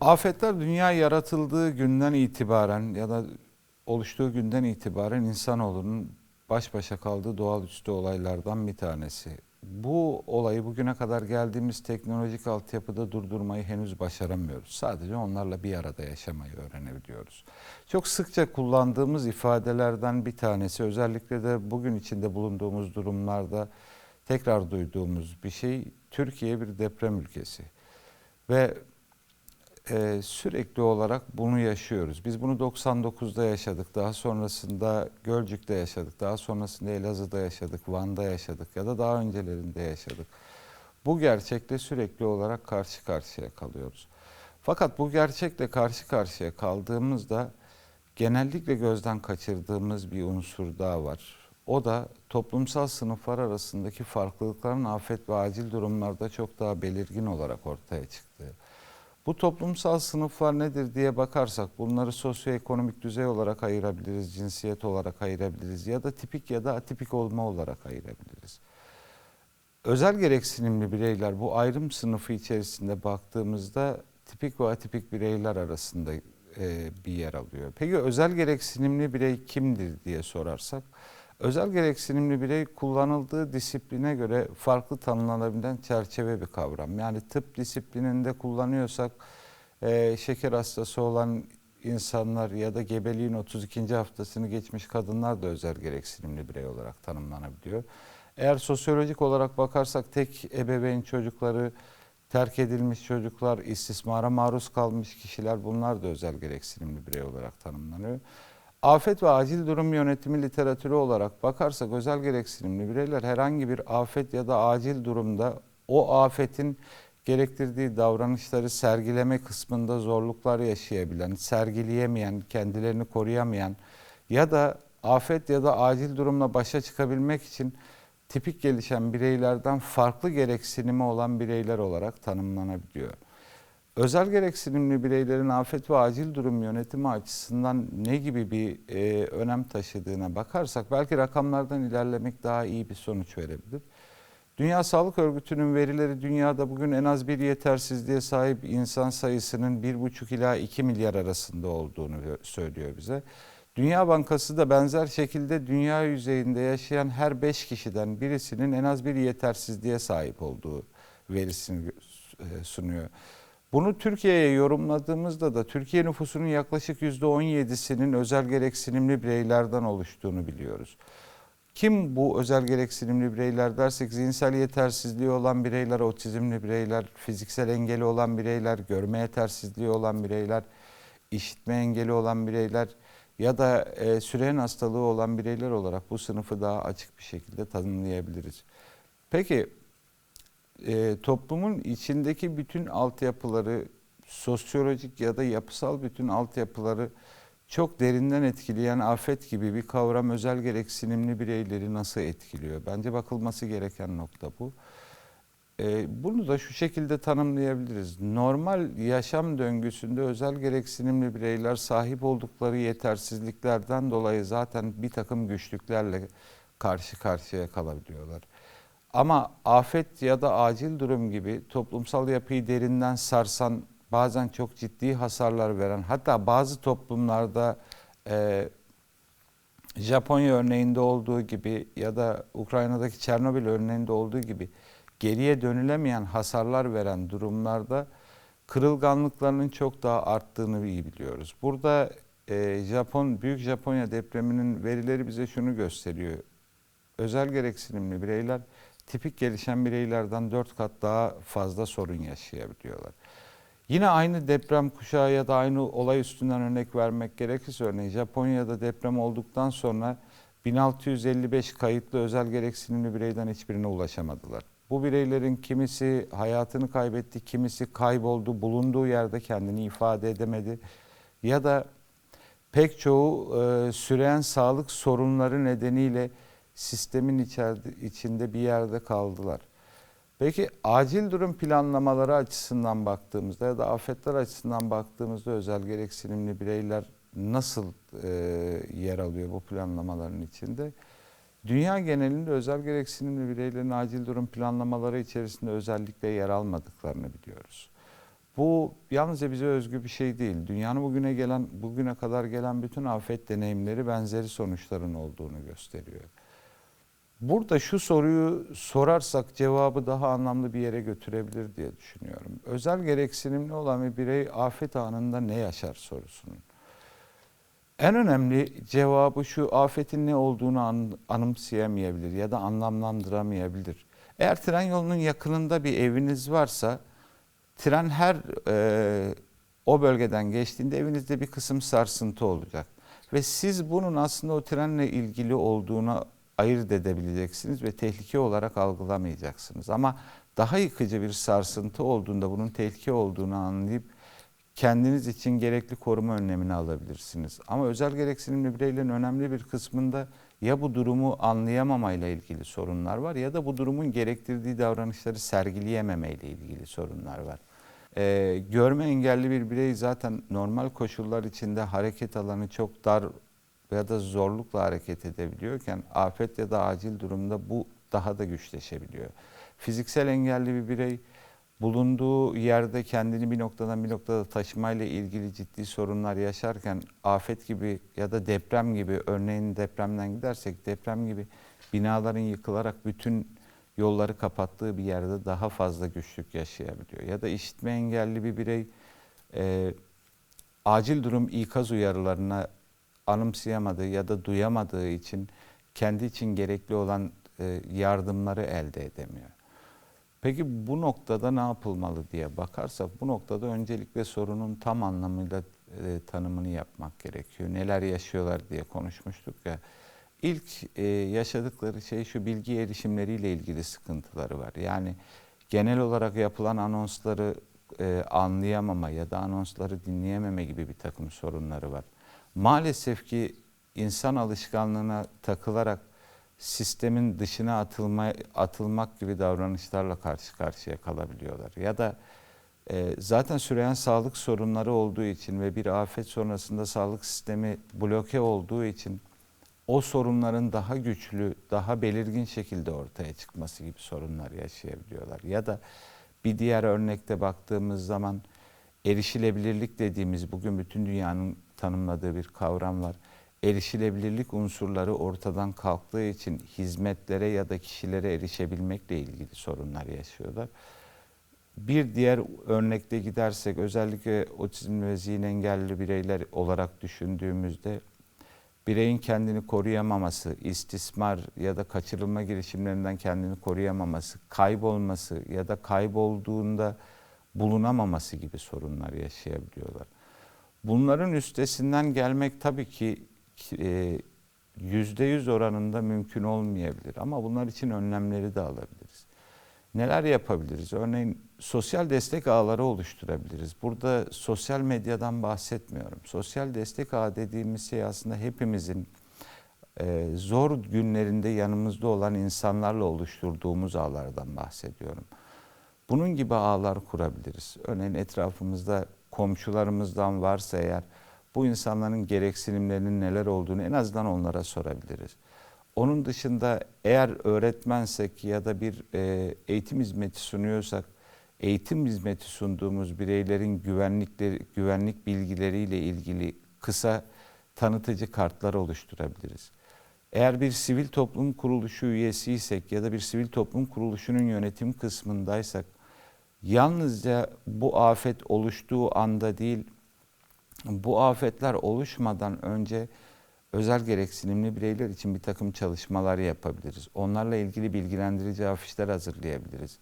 Afetler dünya yaratıldığı günden itibaren ya da oluştuğu günden itibaren insanoğlunun baş başa kaldığı doğaüstü olaylardan bir tanesi. Bu olayı bugüne kadar geldiğimiz teknolojik altyapıda durdurmayı henüz başaramıyoruz. Sadece onlarla bir arada yaşamayı öğrenebiliyoruz. Çok sıkça kullandığımız ifadelerden bir tanesi özellikle de bugün içinde bulunduğumuz durumlarda tekrar duyduğumuz bir şey Türkiye bir deprem ülkesi. Ve e, sürekli olarak bunu yaşıyoruz. Biz bunu 99'da yaşadık, daha sonrasında Gölcük'te yaşadık, daha sonrasında Elazığ'da yaşadık, Van'da yaşadık ya da daha öncelerinde yaşadık. Bu gerçekle sürekli olarak karşı karşıya kalıyoruz. Fakat bu gerçekle karşı karşıya kaldığımızda genellikle gözden kaçırdığımız bir unsur daha var. O da toplumsal sınıflar arasındaki farklılıkların afet ve acil durumlarda çok daha belirgin olarak ortaya çıktığı. Bu toplumsal sınıflar nedir diye bakarsak bunları sosyoekonomik düzey olarak ayırabiliriz, cinsiyet olarak ayırabiliriz ya da tipik ya da atipik olma olarak ayırabiliriz. Özel gereksinimli bireyler bu ayrım sınıfı içerisinde baktığımızda tipik ve atipik bireyler arasında e, bir yer alıyor. Peki özel gereksinimli birey kimdir diye sorarsak özel gereksinimli birey kullanıldığı disipline göre farklı tanımlanabilen çerçeve bir kavram. Yani tıp disiplininde kullanıyorsak e, şeker hastası olan insanlar ya da gebeliğin 32. haftasını geçmiş kadınlar da özel gereksinimli birey olarak tanımlanabiliyor. Eğer sosyolojik olarak bakarsak tek ebeveyn çocukları, terk edilmiş çocuklar, istismara maruz kalmış kişiler bunlar da özel gereksinimli birey olarak tanımlanıyor. Afet ve acil durum yönetimi literatürü olarak bakarsak özel gereksinimli bireyler herhangi bir afet ya da acil durumda o afetin gerektirdiği davranışları sergileme kısmında zorluklar yaşayabilen, sergileyemeyen, kendilerini koruyamayan ya da afet ya da acil durumla başa çıkabilmek için tipik gelişen bireylerden farklı gereksinimi olan bireyler olarak tanımlanabiliyor. Özel gereksinimli bireylerin afet ve acil durum yönetimi açısından ne gibi bir e, önem taşıdığına bakarsak belki rakamlardan ilerlemek daha iyi bir sonuç verebilir. Dünya Sağlık Örgütü'nün verileri dünyada bugün en az bir yetersizliğe sahip insan sayısının 1,5 ila 2 milyar arasında olduğunu söylüyor bize. Dünya Bankası da benzer şekilde dünya yüzeyinde yaşayan her 5 kişiden birisinin en az bir yetersizliğe sahip olduğu verisini e, sunuyor. Bunu Türkiye'ye yorumladığımızda da Türkiye nüfusunun yaklaşık %17'sinin özel gereksinimli bireylerden oluştuğunu biliyoruz. Kim bu özel gereksinimli bireyler dersek zihinsel yetersizliği olan bireyler, otizmli bireyler, fiziksel engeli olan bireyler, görme yetersizliği olan bireyler, işitme engeli olan bireyler ya da e, süren hastalığı olan bireyler olarak bu sınıfı daha açık bir şekilde tanımlayabiliriz. Peki e, toplumun içindeki bütün altyapıları, sosyolojik ya da yapısal bütün altyapıları çok derinden etkileyen afet gibi bir kavram özel gereksinimli bireyleri nasıl etkiliyor? Bence bakılması gereken nokta bu. E, bunu da şu şekilde tanımlayabiliriz. Normal yaşam döngüsünde özel gereksinimli bireyler sahip oldukları yetersizliklerden dolayı zaten bir takım güçlüklerle karşı karşıya kalabiliyorlar. Ama afet ya da acil durum gibi toplumsal yapıyı derinden sarsan, bazen çok ciddi hasarlar veren, hatta bazı toplumlarda e, Japonya örneğinde olduğu gibi ya da Ukrayna'daki Çernobil örneğinde olduğu gibi geriye dönülemeyen hasarlar veren durumlarda kırılganlıklarının çok daha arttığını iyi biliyoruz. Burada e, Japon Büyük Japonya depreminin verileri bize şunu gösteriyor. Özel gereksinimli bireyler tipik gelişen bireylerden 4 kat daha fazla sorun yaşayabiliyorlar. Yine aynı deprem kuşağı ya da aynı olay üstünden örnek vermek gerekirse örneğin Japonya'da deprem olduktan sonra 1655 kayıtlı özel gereksinimli bireyden hiçbirine ulaşamadılar. Bu bireylerin kimisi hayatını kaybetti, kimisi kayboldu, bulunduğu yerde kendini ifade edemedi ya da pek çoğu e, süren sağlık sorunları nedeniyle sistemin içinde bir yerde kaldılar. Peki acil durum planlamaları açısından baktığımızda ya da afetler açısından baktığımızda özel gereksinimli bireyler nasıl e, yer alıyor bu planlamaların içinde? Dünya genelinde özel gereksinimli bireylerin acil durum planlamaları içerisinde özellikle yer almadıklarını biliyoruz. Bu yalnızca bize özgü bir şey değil. Dünyanın bugüne gelen, bugüne kadar gelen bütün afet deneyimleri benzeri sonuçların olduğunu gösteriyor. Burada şu soruyu sorarsak cevabı daha anlamlı bir yere götürebilir diye düşünüyorum. Özel gereksinimli olan bir birey afet anında ne yaşar sorusunun. En önemli cevabı şu afetin ne olduğunu an, anımsayamayabilir ya da anlamlandıramayabilir. Eğer tren yolunun yakınında bir eviniz varsa tren her e, o bölgeden geçtiğinde evinizde bir kısım sarsıntı olacak. Ve siz bunun aslında o trenle ilgili olduğunu ayırt edebileceksiniz ve tehlike olarak algılamayacaksınız. Ama daha yıkıcı bir sarsıntı olduğunda bunun tehlike olduğunu anlayıp kendiniz için gerekli koruma önlemini alabilirsiniz. Ama özel gereksinimli bireylerin önemli bir kısmında ya bu durumu anlayamamayla ilgili sorunlar var ya da bu durumun gerektirdiği davranışları sergileyememeyle ilgili sorunlar var. Ee, görme engelli bir birey zaten normal koşullar içinde hareket alanı çok dar ya da zorlukla hareket edebiliyorken afet ya da acil durumda bu daha da güçleşebiliyor. Fiziksel engelli bir birey bulunduğu yerde kendini bir noktadan bir noktada taşımayla ilgili ciddi sorunlar yaşarken afet gibi ya da deprem gibi örneğin depremden gidersek deprem gibi binaların yıkılarak bütün yolları kapattığı bir yerde daha fazla güçlük yaşayabiliyor. Ya da işitme engelli bir birey e, acil durum ikaz uyarılarına anımsayamadığı ya da duyamadığı için kendi için gerekli olan e, yardımları elde edemiyor. Peki bu noktada ne yapılmalı diye bakarsak bu noktada öncelikle sorunun tam anlamıyla e, tanımını yapmak gerekiyor. Neler yaşıyorlar diye konuşmuştuk ya. İlk e, yaşadıkları şey şu bilgi erişimleriyle ilgili sıkıntıları var. Yani genel olarak yapılan anonsları e, anlayamama ya da anonsları dinleyememe gibi bir takım sorunları var. Maalesef ki insan alışkanlığına takılarak sistemin dışına atılma, atılmak gibi davranışlarla karşı karşıya kalabiliyorlar. Ya da e, zaten süreyen sağlık sorunları olduğu için ve bir afet sonrasında sağlık sistemi bloke olduğu için o sorunların daha güçlü, daha belirgin şekilde ortaya çıkması gibi sorunlar yaşayabiliyorlar. Ya da bir diğer örnekte baktığımız zaman erişilebilirlik dediğimiz bugün bütün dünyanın tanımladığı bir kavram var erişilebilirlik unsurları ortadan kalktığı için hizmetlere ya da kişilere erişebilmekle ilgili sorunlar yaşıyorlar. Bir diğer örnekte gidersek özellikle otizm ve zihin engelli bireyler olarak düşündüğümüzde bireyin kendini koruyamaması, istismar ya da kaçırılma girişimlerinden kendini koruyamaması, kaybolması ya da kaybolduğunda bulunamaması gibi sorunlar yaşayabiliyorlar. Bunların üstesinden gelmek tabii ki e, yüzde yüz oranında mümkün olmayabilir ama bunlar için önlemleri de alabiliriz. Neler yapabiliriz? Örneğin sosyal destek ağları oluşturabiliriz. Burada sosyal medyadan bahsetmiyorum. Sosyal destek ağı dediğimiz şey aslında hepimizin e, zor günlerinde yanımızda olan insanlarla oluşturduğumuz ağlardan bahsediyorum. Bunun gibi ağlar kurabiliriz. Örneğin etrafımızda komşularımızdan varsa eğer bu insanların gereksinimlerinin neler olduğunu en azından onlara sorabiliriz. Onun dışında eğer öğretmensek ya da bir e, eğitim hizmeti sunuyorsak eğitim hizmeti sunduğumuz bireylerin güvenlikleri, güvenlik bilgileriyle ilgili kısa tanıtıcı kartlar oluşturabiliriz. Eğer bir sivil toplum kuruluşu üyesiysek ya da bir sivil toplum kuruluşunun yönetim kısmındaysak yalnızca bu afet oluştuğu anda değil bu afetler oluşmadan önce özel gereksinimli bireyler için bir takım çalışmalar yapabiliriz. Onlarla ilgili bilgilendirici afişler hazırlayabiliriz.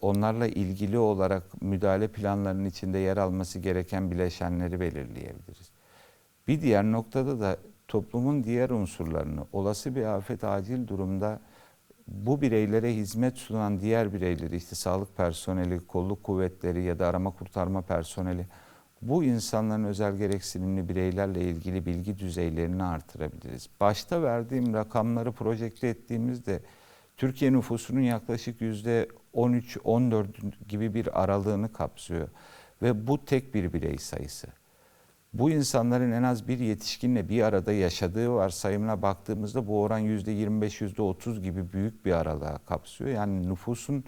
Onlarla ilgili olarak müdahale planlarının içinde yer alması gereken bileşenleri belirleyebiliriz. Bir diğer noktada da toplumun diğer unsurlarını olası bir afet acil durumda bu bireylere hizmet sunan diğer bireyleri işte sağlık personeli, kolluk kuvvetleri ya da arama kurtarma personeli bu insanların özel gereksinimli bireylerle ilgili bilgi düzeylerini artırabiliriz. Başta verdiğim rakamları projekte ettiğimizde Türkiye nüfusunun yaklaşık yüzde 13-14 gibi bir aralığını kapsıyor. Ve bu tek bir birey sayısı. Bu insanların en az bir yetişkinle bir arada yaşadığı varsayımına baktığımızda bu oran yüzde 25, yüzde 30 gibi büyük bir aralığa kapsıyor. Yani nüfusun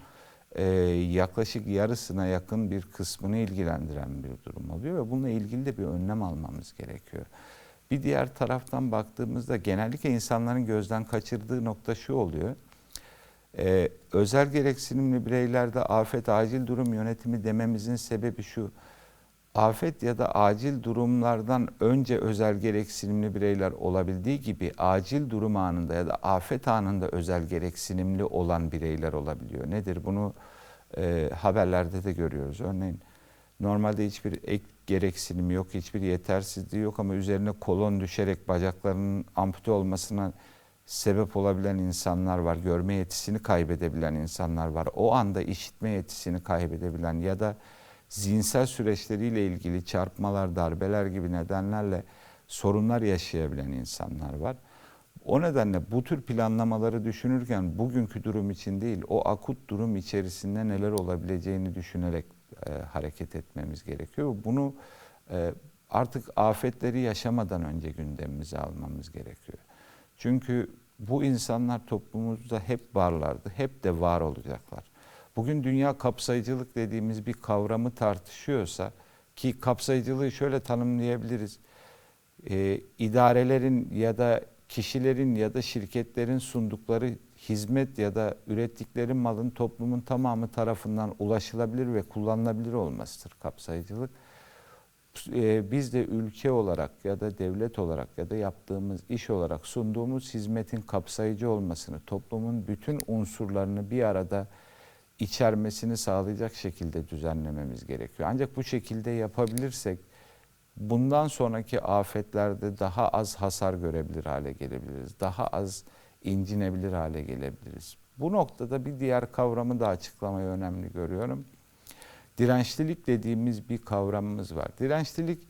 e, yaklaşık yarısına yakın bir kısmını ilgilendiren bir durum oluyor ve bununla ilgili de bir önlem almamız gerekiyor. Bir diğer taraftan baktığımızda genellikle insanların gözden kaçırdığı nokta şu oluyor. Ee, özel gereksinimli bireylerde afet acil durum yönetimi dememizin sebebi şu. Afet ya da acil durumlardan önce özel gereksinimli bireyler olabildiği gibi acil durum anında ya da afet anında özel gereksinimli olan bireyler olabiliyor. Nedir? Bunu e, haberlerde de görüyoruz. Örneğin normalde hiçbir ek gereksinimi yok, hiçbir yetersizliği yok ama üzerine kolon düşerek bacaklarının ampute olmasına sebep olabilen insanlar var. Görme yetisini kaybedebilen insanlar var. O anda işitme yetisini kaybedebilen ya da zihinsel süreçleriyle ilgili çarpmalar, darbeler gibi nedenlerle sorunlar yaşayabilen insanlar var. O nedenle bu tür planlamaları düşünürken bugünkü durum için değil, o akut durum içerisinde neler olabileceğini düşünerek e, hareket etmemiz gerekiyor. Bunu e, artık afetleri yaşamadan önce gündemimize almamız gerekiyor. Çünkü bu insanlar toplumumuzda hep varlardı, hep de var olacaklar. Bugün dünya kapsayıcılık dediğimiz bir kavramı tartışıyorsa ki kapsayıcılığı şöyle tanımlayabiliriz. Ee, idarelerin ya da kişilerin ya da şirketlerin sundukları hizmet ya da ürettikleri malın toplumun tamamı tarafından ulaşılabilir ve kullanılabilir olmasıdır kapsayıcılık. Ee, biz de ülke olarak ya da devlet olarak ya da yaptığımız iş olarak sunduğumuz hizmetin kapsayıcı olmasını, toplumun bütün unsurlarını bir arada içermesini sağlayacak şekilde düzenlememiz gerekiyor. Ancak bu şekilde yapabilirsek bundan sonraki afetlerde daha az hasar görebilir hale gelebiliriz. Daha az incinebilir hale gelebiliriz. Bu noktada bir diğer kavramı da açıklamayı önemli görüyorum. Dirençlilik dediğimiz bir kavramımız var. Dirençlilik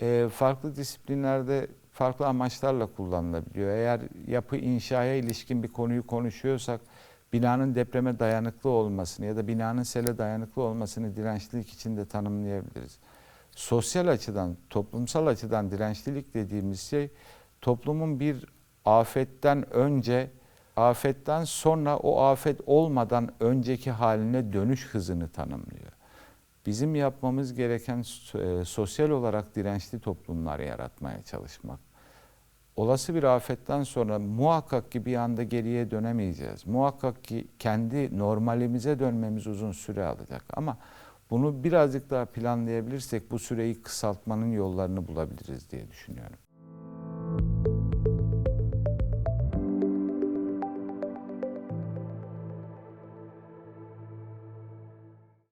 e, farklı disiplinlerde farklı amaçlarla kullanılabiliyor. Eğer yapı inşaya ilişkin bir konuyu konuşuyorsak binanın depreme dayanıklı olmasını ya da binanın sele dayanıklı olmasını dirençlilik içinde tanımlayabiliriz. Sosyal açıdan, toplumsal açıdan dirençlilik dediğimiz şey toplumun bir afetten önce, afetten sonra o afet olmadan önceki haline dönüş hızını tanımlıyor. Bizim yapmamız gereken e, sosyal olarak dirençli toplumlar yaratmaya çalışmak. Olası bir afetten sonra muhakkak ki bir anda geriye dönemeyeceğiz. Muhakkak ki kendi normalimize dönmemiz uzun süre alacak. Ama bunu birazcık daha planlayabilirsek bu süreyi kısaltmanın yollarını bulabiliriz diye düşünüyorum.